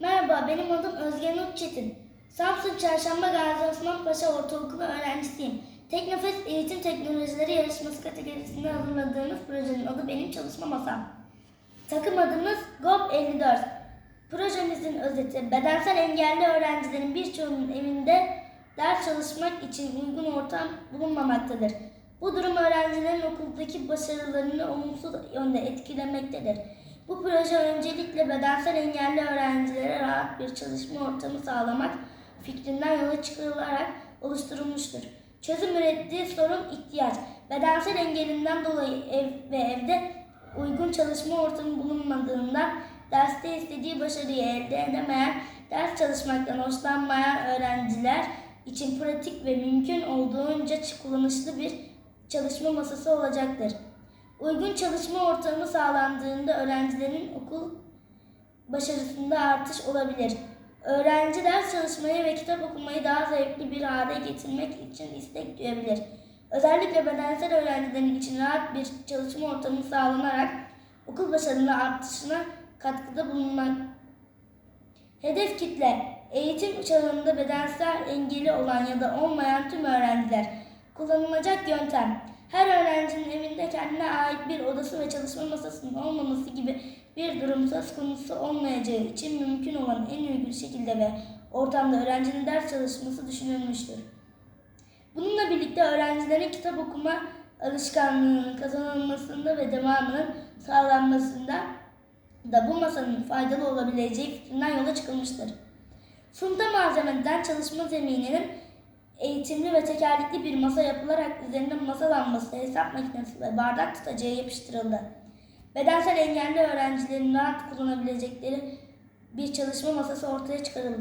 Merhaba, benim adım Özge Nur Çetin. Samsun Çarşamba Gazi Osman Paşa Ortaokulu öğrencisiyim. Teknofest Eğitim Teknolojileri Yarışması kategorisinde hazırladığımız projenin adı Benim Çalışma Masam. Takım adımız GOP54. Projemizin özeti, bedensel engelli öğrencilerin birçoğunun evinde ders çalışmak için uygun ortam bulunmamaktadır. Bu durum öğrencilerin okuldaki başarılarını olumsuz yönde etkilemektedir. Bu proje öncelikle bedensel engelli öğrencilere rahat bir çalışma ortamı sağlamak fikrinden yola çıkılarak oluşturulmuştur. Çözüm ürettiği sorun ihtiyaç. Bedensel engelinden dolayı ev ve evde uygun çalışma ortamı bulunmadığından derste istediği başarıyı elde edemeyen, ders çalışmaktan hoşlanmayan öğrenciler için pratik ve mümkün olduğunca kullanışlı bir çalışma masası olacaktır. Uygun çalışma ortamı sağlandığında öğrencilerin okul başarısında artış olabilir. Öğrenci ders çalışmayı ve kitap okumayı daha zevkli bir hale getirmek için istek duyabilir. Özellikle bedensel öğrencilerin için rahat bir çalışma ortamı sağlanarak okul başarının artışına katkıda bulunmak. Hedef kitle, eğitim çağında bedensel engeli olan ya da olmayan tüm öğrenciler. Kullanılacak yöntem, her öğrencinin kendine ait bir odası ve çalışma masasının olmaması gibi bir durum söz konusu olmayacağı için mümkün olan en uygun şekilde ve ortamda öğrencinin ders çalışması düşünülmüştür. Bununla birlikte öğrencilerin kitap okuma alışkanlığının kazanılmasında ve devamının sağlanmasında da bu masanın faydalı olabileceği fikrinden yola çıkılmıştır. Sunta malzemeden çalışma zemininin eğitimli ve tekerlekli bir masa yapılarak üzerine masa lambası, hesap makinesi ve bardak tutacağı yapıştırıldı. Bedensel engelli öğrencilerin rahat kullanabilecekleri bir çalışma masası ortaya çıkarıldı.